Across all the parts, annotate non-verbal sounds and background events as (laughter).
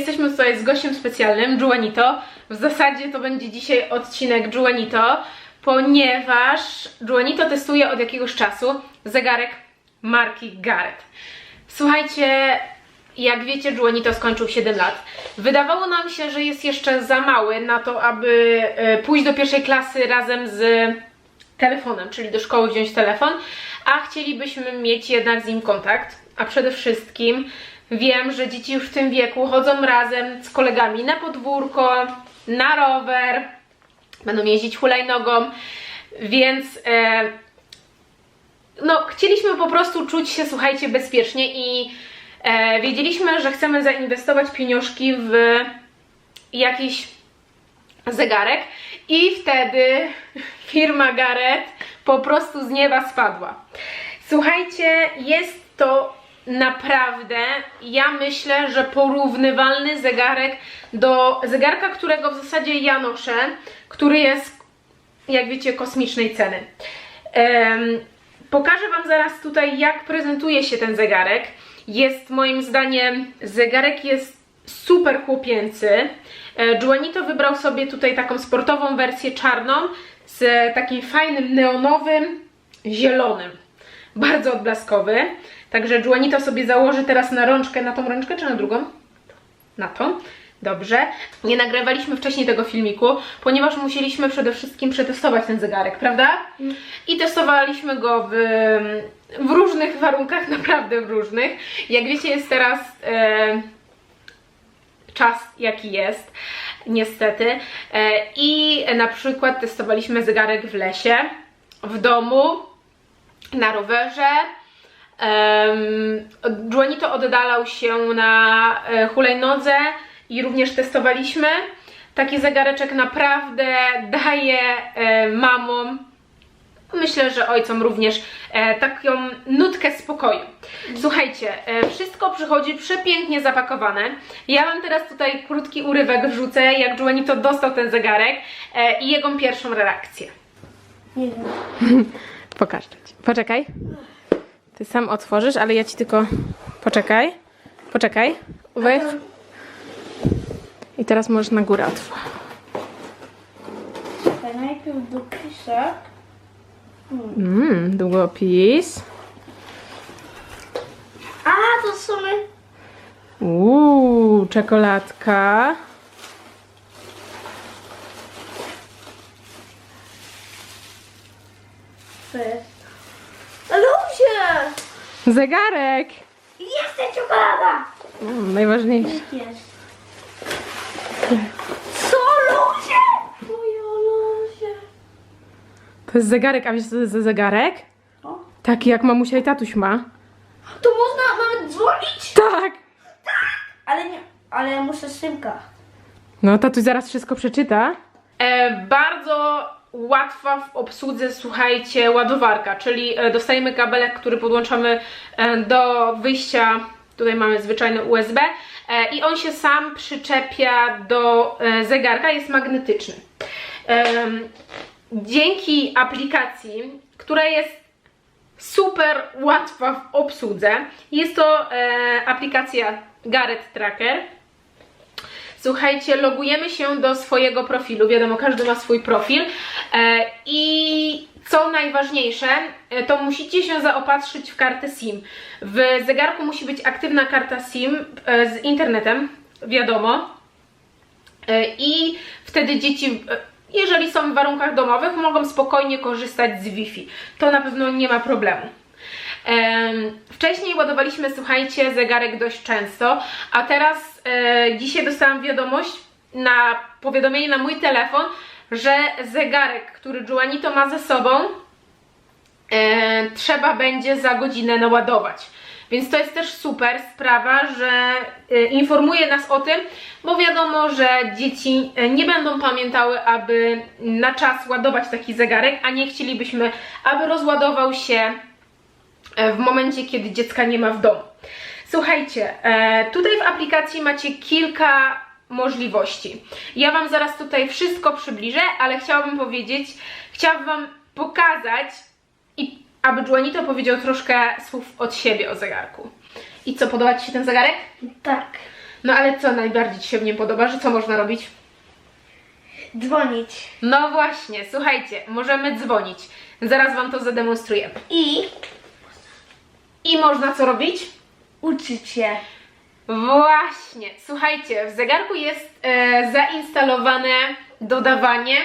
jesteśmy tutaj z gościem specjalnym, Juanito. W zasadzie to będzie dzisiaj odcinek Juanito, ponieważ Juanito testuje od jakiegoś czasu zegarek marki Garrett. Słuchajcie, jak wiecie, Juanito skończył 7 lat. Wydawało nam się, że jest jeszcze za mały na to, aby e, pójść do pierwszej klasy razem z telefonem, czyli do szkoły wziąć telefon, a chcielibyśmy mieć jednak z nim kontakt. A przede wszystkim wiem, że dzieci już w tym wieku chodzą razem z kolegami na podwórko, na rower, będą jeździć hulajnogą, więc e, no, chcieliśmy po prostu czuć się, słuchajcie, bezpiecznie i e, wiedzieliśmy, że chcemy zainwestować pieniążki w jakiś zegarek i wtedy (laughs) firma Garrett po prostu z nieba spadła. Słuchajcie, jest to naprawdę, ja myślę, że porównywalny zegarek do zegarka, którego w zasadzie ja noszę, który jest, jak wiecie, kosmicznej ceny. Em, pokażę Wam zaraz tutaj, jak prezentuje się ten zegarek. Jest moim zdaniem, zegarek jest super chłopięcy. E, Juanito wybrał sobie tutaj taką sportową wersję czarną z takim fajnym neonowym zielonym. Bardzo odblaskowy. Także Juanito sobie założy teraz na rączkę, na tą rączkę czy na drugą? Na tą. Dobrze. Nie nagrywaliśmy wcześniej tego filmiku, ponieważ musieliśmy przede wszystkim przetestować ten zegarek, prawda? I testowaliśmy go w, w różnych warunkach, (laughs) naprawdę w różnych. Jak wiecie, jest teraz e, czas, jaki jest, niestety. E, I na przykład testowaliśmy zegarek w lesie, w domu, na rowerze. Um, Juanito oddalał się na e, hulajnodze i również testowaliśmy. Taki zegareczek naprawdę daje e, mamom, myślę, że ojcom również, e, taką nutkę spokoju. Słuchajcie, e, wszystko przychodzi przepięknie zapakowane. Ja Wam teraz tutaj krótki urywek wrzucę, jak Juanito dostał ten zegarek e, i jego pierwszą reakcję. Nie wiem. (laughs) Pokażę ci. Poczekaj. Ty sam otworzysz, ale ja ci tylko. Poczekaj. Poczekaj. Weź. I teraz możesz na górę otworzyć. Najpierw dopiszę. Mmm, długopis. A, to są my. Uuu, czekoladka. To jest. Zegarek. Jest ta czekolada! Mm, najważniejsze. Jest. Co, ludzie? Moje ludzie. To jest zegarek, a wiesz co to jest za zegarek? O. Taki jak mamusia i tatuś ma. Tu można nawet dzwonić? Tak. Ale nie, ale ja muszę szybka. No, tatuś zaraz wszystko przeczyta. E, bardzo łatwa w obsłudze, słuchajcie, ładowarka, czyli e, dostajemy kabelek, który podłączamy e, do wyjścia, tutaj mamy zwyczajny USB e, i on się sam przyczepia do zegarka, jest magnetyczny. Dzięki aplikacji, która jest super łatwa w obsłudze, jest to aplikacja Garrett Tracker, Słuchajcie, logujemy się do swojego profilu. Wiadomo, każdy ma swój profil. E, I co najważniejsze, e, to musicie się zaopatrzyć w kartę SIM. W zegarku musi być aktywna karta SIM e, z internetem, wiadomo. I wtedy dzieci, jeżeli są w warunkach domowych, mogą spokojnie korzystać z Wi-Fi. To na pewno nie ma problemu. Wcześniej ładowaliśmy, słuchajcie, zegarek dość często, a teraz e, dzisiaj dostałam wiadomość na powiadomienie na mój telefon, że zegarek, który Juanito ma ze sobą, e, trzeba będzie za godzinę naładować. Więc to jest też super sprawa, że e, informuje nas o tym, bo wiadomo, że dzieci nie będą pamiętały, aby na czas ładować taki zegarek, a nie chcielibyśmy, aby rozładował się w momencie, kiedy dziecka nie ma w domu. Słuchajcie, e, tutaj w aplikacji macie kilka możliwości. Ja Wam zaraz tutaj wszystko przybliżę, ale chciałabym powiedzieć, chciałabym Wam pokazać i aby Juanito powiedział troszkę słów od siebie o zegarku. I co, podoba Ci się ten zegarek? Tak. No ale co najbardziej Ci się w nim podoba, że co można robić? Dzwonić. No właśnie, słuchajcie, możemy dzwonić. Zaraz Wam to zademonstruję. I I można co robić? uczyć się. Właśnie, słuchajcie, w zegarku jest e, zainstalowane dodawanie,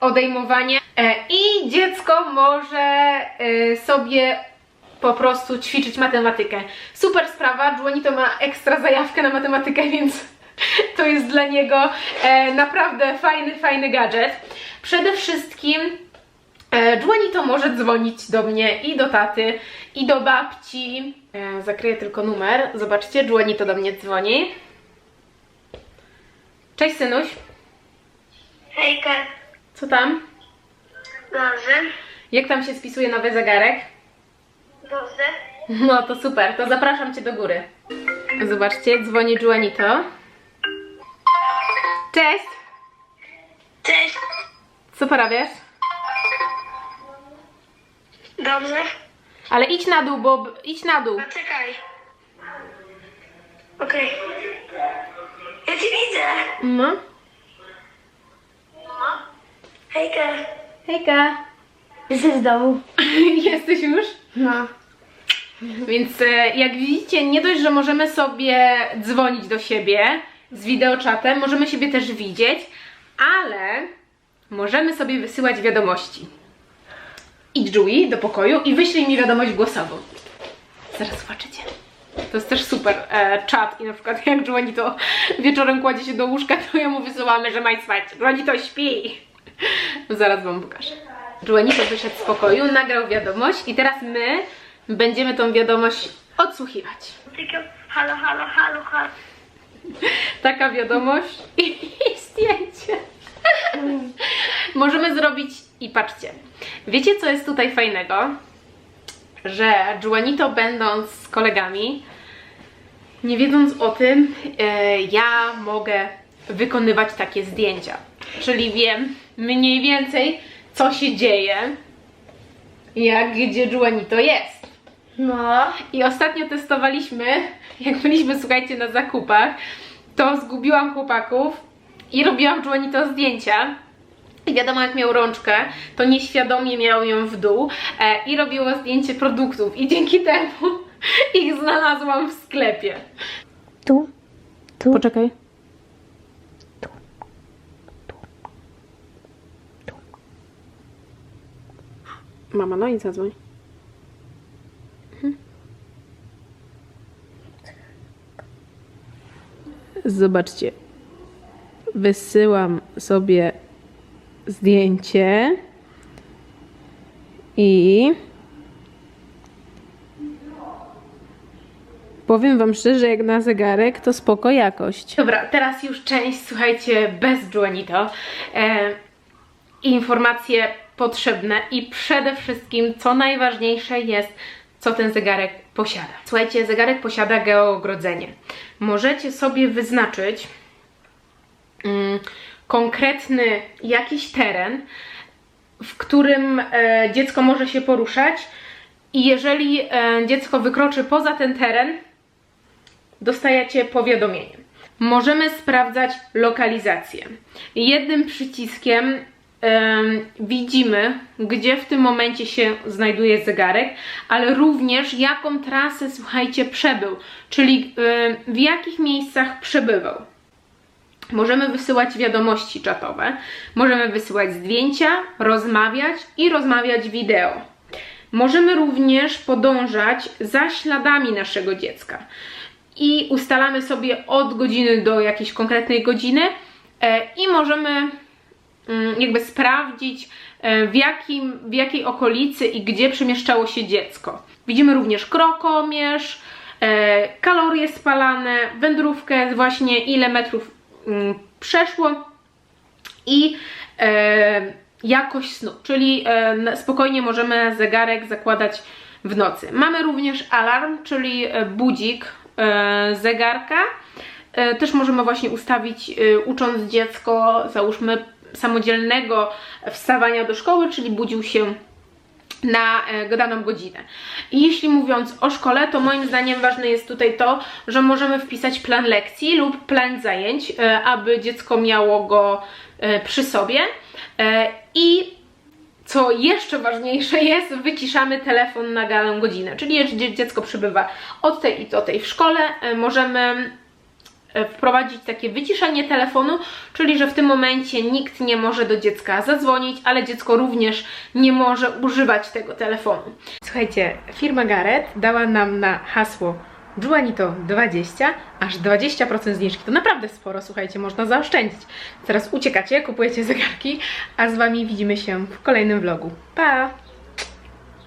odejmowanie e, i dziecko może e, sobie po prostu ćwiczyć matematykę. Super sprawa, Juanito ma ekstra zajawkę na matematykę, (laughs) więc to jest dla niego e, naprawdę fajny, fajny gadżet. Przede wszystkim E, Juanito może dzwonić do mnie i do taty, i do babci. E, zakryję tylko numer. Zobaczcie, Juanito do mnie dzwoni. Cześć synuś, Hejka. co tam? Dobrze. Jak tam się spisuje nowy zegarek? Dobrze. No to super, to zapraszam Cię do góry. Zobaczcie, dzwoni Juanito. Cześć, Cześć. co porabiasz? Dobrze. Ale idź na dół, bo idź na dół. Poczekaj. Okej. Ja cię widzę. No. Hejka. Hejka. Jesteś w domu? (laughs) Jesteś już? No. Więc e, jak widzicie, nie dość, że możemy sobie dzwonić do siebie z wideoczatem, możemy siebie też widzieć, ale możemy sobie wysyłać wiadomości. Idź Julie do pokoju i wyślij mi wiadomość głosową. Zaraz zobaczycie. To jest też super e, czat i na przykład (laughs) jak Julie to wieczorem kładzie się do łóżka, to ja mu wysyłamy, że ma spać. Julie to śpi. Zaraz wam pokażę. Juanito wyszedł z pokoju, nagrał wiadomość i teraz my będziemy tą wiadomość odsłuchiwać. Halo, halo, halo, halo. Taka wiadomość i (laughs) zdjęcie. Możemy zrobić i patrzcie. Wiecie co jest tutaj fajnego? Że Juanito będąc z kolegami, nie wiedząc o tym, e, ja mogę wykonywać takie zdjęcia. Czyli wiem mniej więcej, co się dzieje, jak gdzie Juanito jest. No. I ostatnio testowaliśmy, jak byliśmy, słuchajcie, na zakupach, to zgubiłam chłopaków i robiłam Juanito zdjęcia. I wiadomo, jak miał rączkę, to nieświadomie miał ją w dół e, i robiło zdjęcie produktów. I dzięki temu (laughs) ich znalazłam w sklepie. Tu. Tu. Poczekaj. Mama, no i zadzwoń. Zobaczcie. Wysyłam sobie zdjęcie i powiem wam szczerze, jak na zegarek, to spoko jakość. Dobra, teraz już część, słuchajcie, bez Juanito. E, informacje potrzebne i przede wszystkim, co najważniejsze jest, co ten zegarek posiada. Słuchajcie, zegarek posiada geoogrodzenie. Możecie sobie wyznaczyć mm, konkretny jakiś teren, w którym e, dziecko może się poruszać i jeżeli e, dziecko wykroczy poza ten teren, dostajecie powiadomienie. Możemy sprawdzać lokalizację. Jednym przyciskiem em, widzimy, gdzie w tym momencie się znajduje zegarek, ale również jaką trasę, słuchajcie, przebył, czyli w jakich miejscach przebywał. Możemy wysyłać wiadomości czatowe, możemy wysyłać zdjęcia, rozmawiać i rozmawiać wideo. Możemy również podążać za śladami naszego dziecka i ustalamy sobie od godziny do jakiejś konkretnej godziny e, i możemy mm, jakby sprawdzić e, w, jakim, w jakiej okolicy i gdzie przemieszczało się dziecko. Widzimy również krokomierz, e, kalorie spalane, wędrówkę, właśnie ile metrów przeszło i e, jakość snu, czyli e, spokojnie możemy zegarek zakładać w nocy. Mamy również alarm, czyli e, budzik zegarka. Też możemy właśnie ustawić, ucząc dziecko, załóżmy samodzielnego wstawania do szkoły, czyli budził się na e, daną godzinę. I jeśli mówiąc o szkole, to moim zdaniem ważne jest tutaj to, że możemy wpisać plan lekcji lub plan zajęć, e, aby dziecko miało go e, przy sobie. I co jeszcze ważniejsze jest, wyciszamy telefon na daną godzinę. Czyli jeżeli dziecko przybywa od tej i do tej w szkole, możemy wprowadzić takie wyciszenie telefonu, czyli że w tym momencie nikt nie może do dziecka zadzwonić, ale dziecko również nie może używać tego telefonu. Słuchajcie, firma Gareth dała nam na hasło Juanito 20, aż 20% zniżki. To naprawdę sporo, słuchajcie, można zaoszczędzić. Teraz uciekacie, kupujecie zegarki, a z Wami widzimy się w kolejnym vlogu. Pa!